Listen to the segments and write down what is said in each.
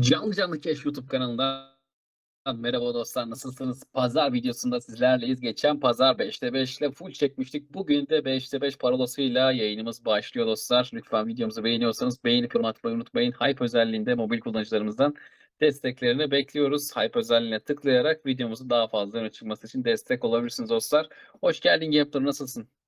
Canlı Canlı Keş YouTube kanalından merhaba dostlar nasılsınız? Pazar videosunda sizlerleyiz. Geçen pazar 5'te 5 ile full çekmiştik. Bugün de 5'te 5 parolasıyla yayınımız başlıyor dostlar. Lütfen videomuzu beğeniyorsanız beğenip yorum atmayı unutmayın. Hype özelliğinde mobil kullanıcılarımızdan desteklerini bekliyoruz. Hype özelliğine tıklayarak videomuzu daha fazla öne çıkması için destek olabilirsiniz dostlar. Hoş geldin Gaptor nasılsın?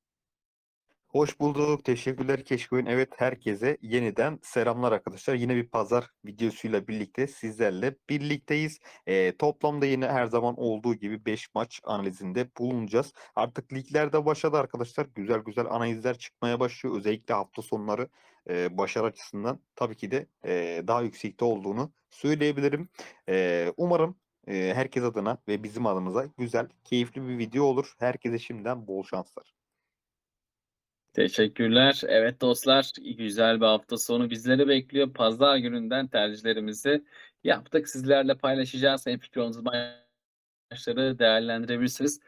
Hoş bulduk. Teşekkürler Keşkoyun. Evet herkese yeniden selamlar arkadaşlar. Yine bir pazar videosuyla birlikte sizlerle birlikteyiz. Ee, toplamda yine her zaman olduğu gibi 5 maç analizinde bulunacağız. Artık liglerde başladı arkadaşlar. Güzel güzel analizler çıkmaya başlıyor. Özellikle hafta sonları e, başarı açısından tabii ki de e, daha yüksekte olduğunu söyleyebilirim. E, umarım e, herkes adına ve bizim adımıza güzel, keyifli bir video olur. Herkese şimdiden bol şanslar. Teşekkürler. Evet dostlar, güzel bir hafta sonu bizleri bekliyor. Pazar gününden tercihlerimizi yaptık. Sizlerle paylaşacağız. Hem fikir maçları değerlendirebilirsiniz.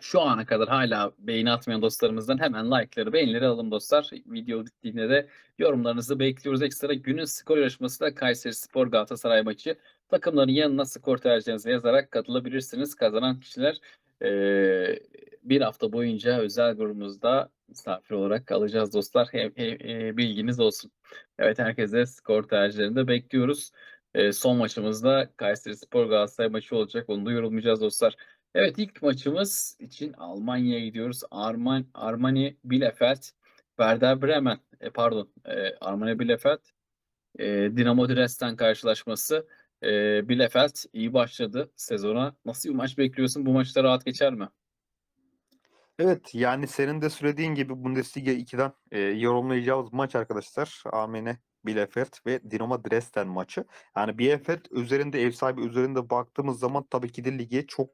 Şu ana kadar hala beğeni atmayan dostlarımızdan hemen like'ları, beğenileri alalım dostlar. Video bittiğinde de yorumlarınızı bekliyoruz. Ekstra günün skor yarışması da Kayseri Spor Galatasaray maçı. Takımların yanına skor tercihinizi yazarak katılabilirsiniz. Kazanan kişiler eee, bir hafta boyunca özel grubumuzda misafir olarak kalacağız dostlar. Hem, hem- e, bilginiz olsun. Evet herkese skor tercihlerini de bekliyoruz. E, son maçımızda Kayseri Spor Galatasaray maçı olacak. Onu da yorumlayacağız dostlar. Evet ilk maçımız için Almanya'ya gidiyoruz. Arman, Armani Bielefeld, Werder Bremen, e, pardon, e, Armani Bielefeld, e, Dinamo Dresden karşılaşması. E, Bielefeld iyi başladı sezona. Nasıl bir maç bekliyorsun? Bu maçta rahat geçer mi? Evet yani senin de söylediğin gibi Bundesliga 2'den e, yorumlayacağımız maç arkadaşlar. Amene Bielefeld ve Dinamo Dresden maçı. Yani Bielefeld üzerinde ev sahibi üzerinde baktığımız zaman tabii ki de lige çok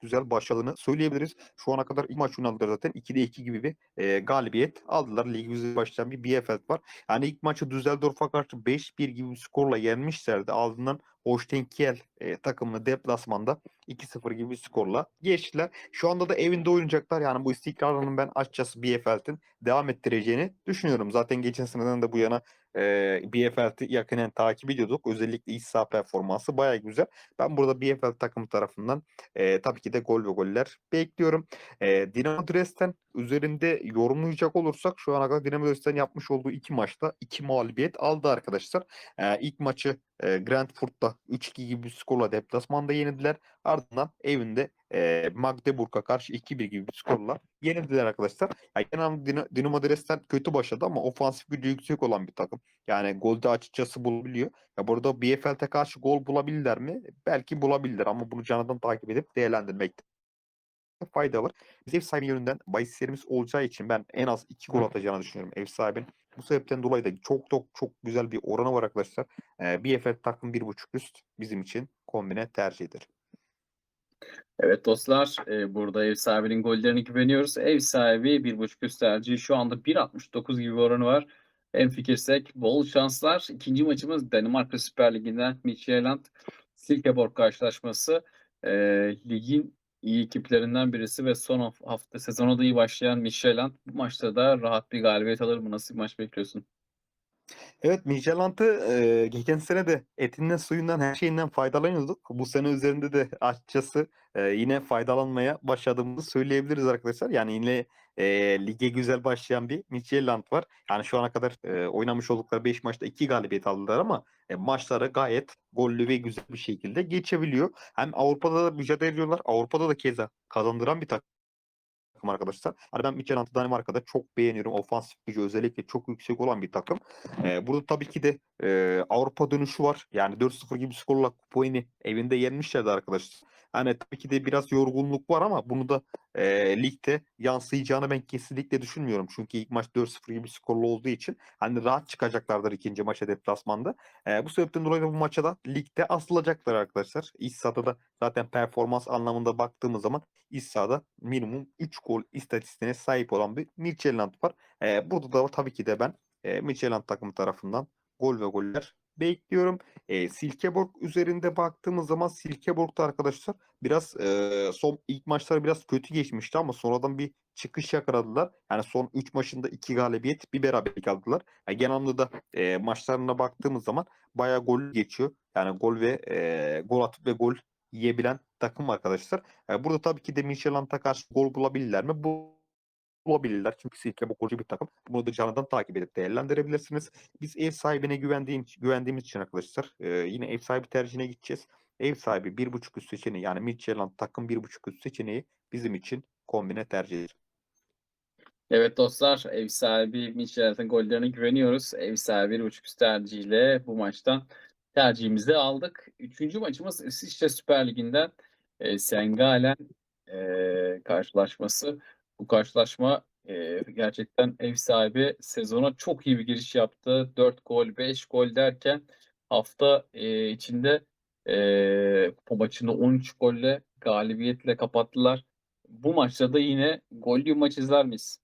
güzel başladığını söyleyebiliriz. Şu ana kadar ilk maç oynadılar zaten. 2'de 2 gibi bir e, galibiyet aldılar. Lig güzel başlayan bir Bielefeld var. Yani ilk maçı Düsseldorf'a karşı 5-1 gibi bir skorla yenmişlerdi. Ardından Holstein Kiel e, takımını deplasmanda 2-0 gibi bir skorla geçtiler. Şu anda da evinde oynayacaklar. Yani bu istikrarının ben açıkçası Bielefeld'in devam ettireceğini düşünüyorum. Zaten geçen seneden de bu yana e, Bielefeld'i yakinen takip ediyorduk. Özellikle iç saha performansı baya güzel. Ben burada Bielefeld takımı tarafından e, tabii ki de gol ve goller bekliyorum. E, Dinamo Dresden üzerinde yorumlayacak olursak şu ana kadar Dinamo Dresden yapmış olduğu iki maçta iki mağlubiyet aldı arkadaşlar. E, ilk maçı e, Grandfurt'ta 3-2 gibi bir skorla deplasmanda yenildiler. Ardından evinde e, Magdeburg'a karşı 2-1 gibi bir skorla yenildiler arkadaşlar. Yani genel Dinamo Dresden kötü başladı ama ofansif gücü yüksek olan bir takım. Yani golde açıkçası bulabiliyor. Ya burada Bielefeld'e karşı gol bulabilirler mi? Belki bulabilirler ama bunu canından takip edip değerlendirmekte fayda var. Biz ev sahibi yönünden bahislerimiz olacağı için ben en az 2 gol atacağını düşünüyorum ev sahibinin. Bu sebepten dolayı da çok çok çok güzel bir oranı var arkadaşlar. Ee, BFL takım 1.5 üst bizim için kombine tercihidir. Evet dostlar, e, burada ev sahibinin gollerine güveniyoruz. Ev sahibi 1.5 üst tercihi şu anda 1.69 gibi bir oranı var. En fikirsek bol şanslar. İkinci maçımız Danimarka Süper Ligi'nden Midtjylland Silkeborg karşılaşması. E, ligin iyi ekiplerinden birisi ve son haf- hafta sezona da iyi başlayan Midtjylland. Bu maçta da rahat bir galibiyet alır mı? Nasıl bir maç bekliyorsun? Evet Midtjylland'ı e, geçen sene de etinden suyundan her şeyinden faydalanıyorduk. Bu sene üzerinde de açıkçası e, yine faydalanmaya başladığımızı söyleyebiliriz arkadaşlar. Yani yine e, lige güzel başlayan bir Midtjylland var. Yani şu ana kadar e, oynamış oldukları 5 maçta 2 galibiyet aldılar ama e, maçları gayet gollü ve güzel bir şekilde geçebiliyor. Hem Avrupa'da da mücadele ediyorlar. Avrupa'da da keza kazandıran bir takım takım arkadaşlar. Hani ben Midtjylland'ı Danimarka'da çok beğeniyorum. Ofansif gücü özellikle çok yüksek olan bir takım. Ee, burada tabii ki de e, Avrupa dönüşü var. Yani 4-0 gibi skorla Kupoyni evinde yenmişlerdi arkadaşlar. Hani tabii ki de biraz yorgunluk var ama bunu da e, ligde yansıyacağını ben kesinlikle düşünmüyorum. Çünkü ilk maç 4-0 gibi skorlu olduğu için hani rahat çıkacaklardır ikinci maça deplasmanda. E, bu sebepten dolayı bu maça da ligde asılacaklar arkadaşlar. İç sahada da zaten performans anlamında baktığımız zaman iç sahada minimum 3 gol istatistiğine sahip olan bir Midtjylland var. E, burada da tabii ki de ben e, Midtjylland takımı tarafından gol ve goller bekliyorum. Eee, Silkeborg üzerinde baktığımız zaman Silkeborg'da arkadaşlar biraz, eee, son ilk maçları biraz kötü geçmişti ama sonradan bir çıkış yakaladılar. Yani son 3 maçında 2 galibiyet, 1 beraberlik aldılar. Ya genel anlamda da, eee, maçlarına baktığımız zaman bayağı gollü geçiyor. Yani gol ve, eee, gol atıp ve gol yiyebilen takım arkadaşlar. Eee, burada tabii ki de Midtjylland'a karşı gol bulabilirler mi? Bulabilirler. Çünkü Silkeborg golcü bir takım. Bunu da canlıdan takip edip değerlendirebilirsiniz. Biz ev sahibine güvendiğim güvendiğimiz için arkadaşlar, eee, yine ev sahibi tercihine gideceğiz. Ev sahibi 1.5 üst seçeneği yani Midtjylland takım 1.5 üst seçeneği bizim için kombine tercihidir. Evet dostlar, ev sahibi Midtjylland'ın gollerine güveniyoruz. Ev sahibi 1.5 üst tercihiyle bu maçtan tercihimizi aldık. Üçüncü maçımız İsviçre Süper Ligi'nden e, Sengalen e, karşılaşması. Bu karşılaşma e, gerçekten ev sahibi sezona çok iyi bir giriş yaptı. 4 gol, 5 gol derken hafta e, içinde e, kupa maçını 13 golle galibiyetle kapattılar. Bu maçta da yine gollü maç izler miyiz?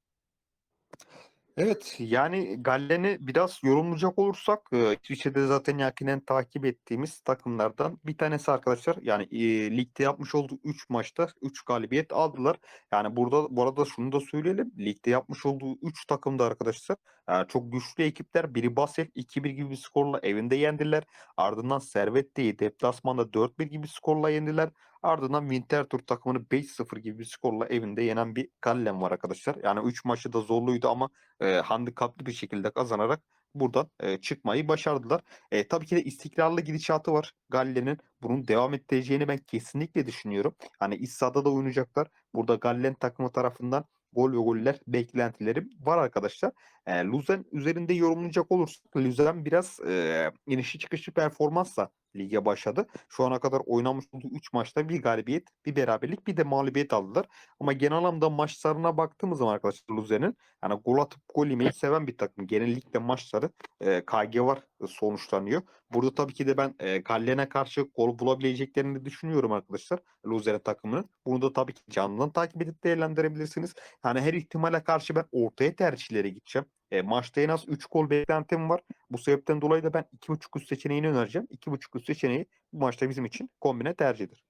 Evet, yani Gallen'i biraz yorumlayacak olursak, eee, İsviçre'de zaten yakinen takip ettiğimiz takımlardan bir tanesi arkadaşlar. Yani, eee, ligde yapmış olduğu 3 maçta 3 galibiyet aldılar. Yani burada bu arada şunu da söyleyelim. Ligde yapmış olduğu 3 takım da arkadaşlar, eee, çok güçlü ekipler. Biri Basel 2-1 gibi bir skorla evinde yendiler. Ardından Servette'yi deplasmanda 4-1 gibi bir skorla yendiler. Ardından Winterthur takımını 5-0 gibi bir skorla evinde yenen bir Gallen var arkadaşlar. Yani 3 maçı da zorluydu ama, eee, handikaplı bir şekilde kazanarak buradan, eee, çıkmayı başardılar. Eee, tabii ki de istikrarlı gidişatı var Gallen'in. Bunun devam ettireceğini ben kesinlikle düşünüyorum. Hani iç da oynayacaklar. Burada Gallen takımı tarafından gol ve goller beklentilerim var arkadaşlar. Eee, Luzern üzerinde yorumlayacak olursak Luzern biraz, eee, inişli çıkışlı performansla lige başladı. Şu ana kadar oynamış olduğu 3 maçta 1 galibiyet, 1 beraberlik, bir de mağlubiyet aldılar. Ama genel anlamda maçlarına baktığımız zaman arkadaşlar Luzern'in yani gol atıp gol yemeyi seven bir takım. Genellikle maçları, eee, KG var sonuçlanıyor. Burada tabii ki de ben, eee, Gallen'e karşı gol bulabileceklerini düşünüyorum arkadaşlar Luzern takımının. Bunu da tabii ki canlıdan takip edip değerlendirebilirsiniz. Yani her ihtimale karşı ben ortaya tercihlere gideceğim. Eee, maçta en az 3 gol beklentim var. Bu sebepten dolayı da ben 2.5 üst seçeneğini önereceğim. 2.5 üst seçeneği bu maçta bizim için kombine tercihidir.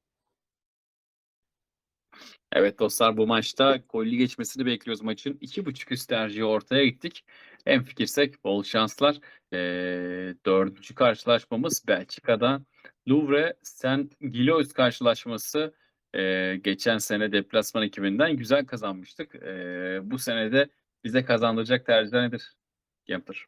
Evet dostlar bu maçta gollü geçmesini bekliyoruz maçın. 2.5 üst tercihi ortaya gittik. Hemfikirsek bol şanslar. Ee, dördüncü karşılaşmamız Belçika'da Louvre Saint Gilloise karşılaşması. Ee, geçen sene deplasman ekibinden güzel kazanmıştık. Ee, bu sene de bize kazandıracak tercihler nedir? Gamper.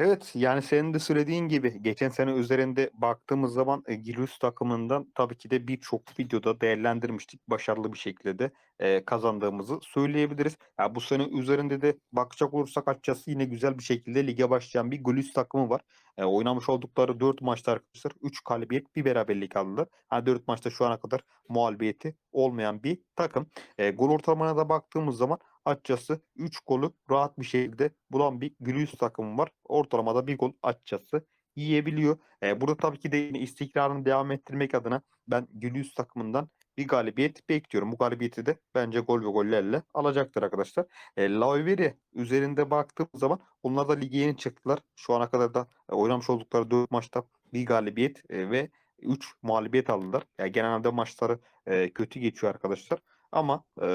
Evet, yani senin de söylediğin gibi geçen sene üzerinde baktığımız zaman e, Gilus takımından tabii ki de birçok videoda değerlendirmiştik. Başarılı bir şekilde de e, kazandığımızı söyleyebiliriz. Ya bu sene üzerinde de bakacak olursak açıkçası yine güzel bir şekilde lige başlayan bir Gilus takımı var. E, oynamış oldukları 4 maçta arkadaşlar 3 galibiyet, bir beraberlik aldılar. Ha 4 maçta şu ana kadar mağlubiyeti olmayan bir takım. E, gol ortalamasına da baktığımız zaman açıkçası 3 golü rahat bir şekilde bulan bir Gülüyüz takımı var. Ortalamada bir gol açıkçası yiyebiliyor. E, burada tabii ki de istikrarını devam ettirmek adına ben Gülüyüz takımından bir galibiyet bekliyorum. Bu galibiyeti de bence gol ve gollerle alacaktır arkadaşlar. E, Lauveri üzerinde baktığım zaman onlar da lige yeni çıktılar. Şu ana kadar da e, oynamış oldukları 4 maçta bir galibiyet e, ve 3 mağlubiyet aldılar. Yani genelde maçları e, kötü geçiyor arkadaşlar. Ama e,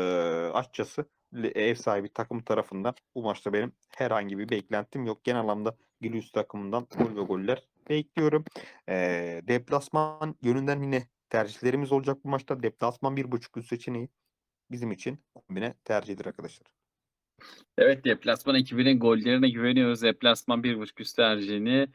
açıkçası ev sahibi takım tarafından bu maçta benim herhangi bir beklentim yok. Genel anlamda Gilius takımından gol ve goller bekliyorum. Ee, deplasman yönünden yine tercihlerimiz olacak bu maçta. Deplasman 1.5 üst seçeneği bizim için kombine tercihdir arkadaşlar. Evet deplasman ekibinin gollerine güveniyoruz. Deplasman 1.5 üst tercihini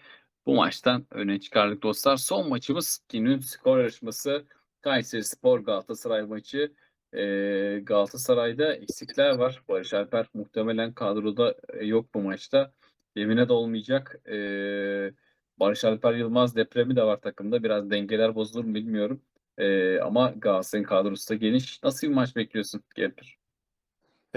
bu maçtan öne çıkardık dostlar. Son maçımız günün skor yarışması Kayseri Spor Galatasaray maçı. Ee, Galatasaray'da eksikler var. Barış Alper muhtemelen kadroda e, yok bu maçta. Emine de olmayacak. Ee, Barış Alper Yılmaz depremi de var takımda. Biraz dengeler bozulur mu bilmiyorum. Ee, ama Galatasaray'ın kadrosu da geniş. Nasıl bir maç bekliyorsun Gelper?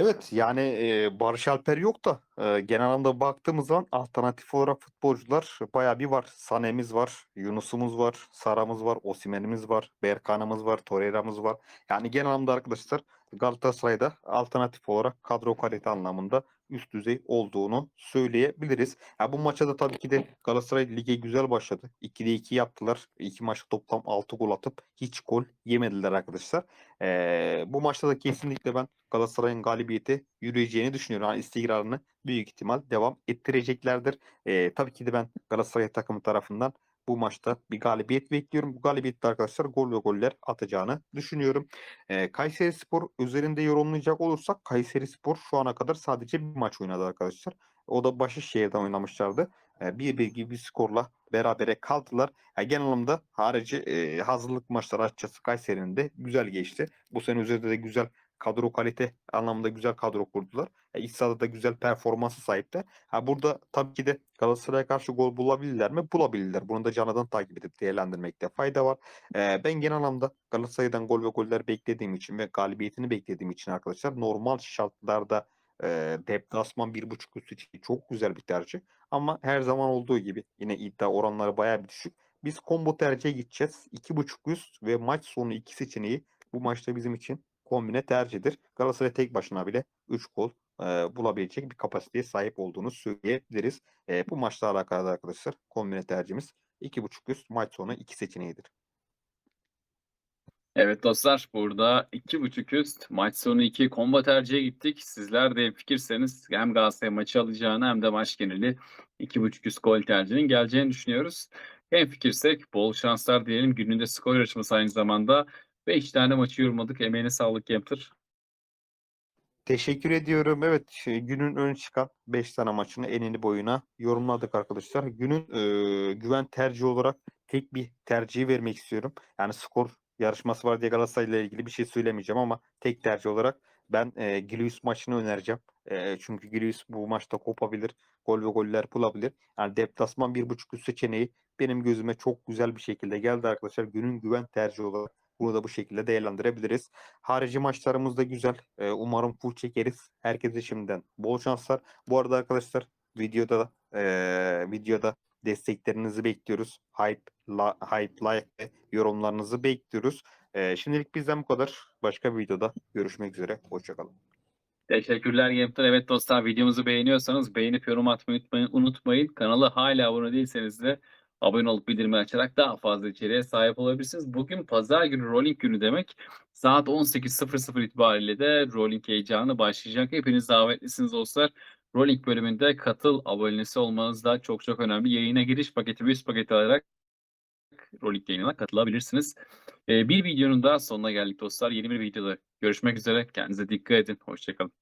Evet yani e, Barış Alper yok da e, genel anlamda baktığımız zaman alternatif olarak futbolcular bayağı bir var. Sane'miz var, Yunus'umuz var, Sara'mız var, Osimen'imiz var, Berkan'ımız var, Torreira'mız var. Yani genel anlamda arkadaşlar Galatasaray'da alternatif olarak kadro kalite anlamında üst düzey olduğunu söyleyebiliriz. Ya bu maça da tabii ki de Galatasaray lige güzel başladı. 2'de 2 yaptılar. İki maçta toplam 6 gol atıp hiç gol yemediler arkadaşlar. Ee, bu maçta da kesinlikle ben Galatasaray'ın galibiyeti yürüyeceğini düşünüyorum. Yani istikrarını büyük ihtimal devam ettireceklerdir. Ee, tabii ki de ben Galatasaray takımı tarafından bu maçta bir galibiyet bekliyorum. Bu galibiyette arkadaşlar gol ve goller atacağını düşünüyorum. Ee, Kayseri Spor üzerinde yorumlayacak olursak Kayseri Spor şu ana kadar sadece bir maç oynadı arkadaşlar. O da Başakşehir'den oynamışlardı. Ee, bir bir gibi bir skorla berabere kaldılar. Yani genel anlamda harici e, hazırlık maçları açıkçası Kayseri'nin de güzel geçti. Bu sene üzerinde de güzel kadro kalite anlamında güzel kadro kurdular. E, iç sahada da güzel performansı sahipti. Ha burada tabii ki de Galatasaray'a karşı gol bulabilirler mi? Bulabilirler. Bunu da canlıdan takip edip değerlendirmekte fayda var. E, ben genel anlamda Galatasaray'dan gol ve goller beklediğim için ve galibiyetini beklediğim için arkadaşlar normal şartlarda e, deplasman 1.5 üstü için çok güzel bir tercih. Ama her zaman olduğu gibi yine iddia oranları bayağı bir düşük. Biz combo tercihe gideceğiz. 2.5 üst ve maç sonu iki seçeneği bu maçta bizim için kombine tercihdir. Galatasaray tek başına bile 3 gol e, bulabilecek bir kapasiteye sahip olduğunu söyleyebiliriz. E, bu maçla alakalı da arkadaşlar kombine tercihimiz 2.5 üst maç sonu iki seçeneğidir. Evet dostlar burada 2.5 üst maç sonu 2 combo tercihe gittik. Sizler de fikirseniz hem Galatasaray maçı alacağını hem de maç geneli 2.5 üst gol tercihinin geleceğini düşünüyoruz. Hem fikirsek bol şanslar diyelim. Gününde skor yarışması aynı zamanda 5 tane maçı yorumladık. Emeğine sağlık Kemper. Teşekkür ediyorum. Evet şey, günün ön çıkan 5 tane maçını enini boyuna yorumladık arkadaşlar. Günün e, güven tercihi olarak tek bir tercihi vermek istiyorum. Yani skor yarışması var diye Galatasaray ile ilgili bir şey söylemeyeceğim ama tek tercih olarak ben e, Gilius maçını önereceğim. E, çünkü Gilius bu maçta kopabilir. Gol ve goller bulabilir. Yani deplasman 1.5 üst seçeneği benim gözüme çok güzel bir şekilde geldi arkadaşlar. Günün güven tercihi olarak bunu da bu şekilde değerlendirebiliriz. Harici maçlarımız da güzel. Ee, umarım full çekeriz. Herkese şimdiden bol şanslar. Bu arada arkadaşlar videoda eee, videoda desteklerinizi bekliyoruz. Hype, la, hype, like ve yorumlarınızı bekliyoruz. Eee, şimdilik bizden bu kadar. Başka bir videoda görüşmek üzere. Hoşçakalın. Teşekkürler Kemper. Evet dostlar videomuzu beğeniyorsanız beğenip yorum atmayı unutmayın. Kanala hala abone değilseniz de abone olup bildirimi açarak daha fazla içeriğe sahip olabilirsiniz. Bugün pazar günü rolling günü demek. Saat 18.00 itibariyle de rolling heyecanı başlayacak. Hepiniz davetlisiniz dostlar. Rolling bölümünde katıl abonesi olmanız da çok çok önemli. Yayına giriş paketi ve üst paketi alarak Rolling yayınına katılabilirsiniz. Ee, bir videonun daha sonuna geldik dostlar. Yeni bir videoda görüşmek üzere. Kendinize dikkat edin. Hoşçakalın.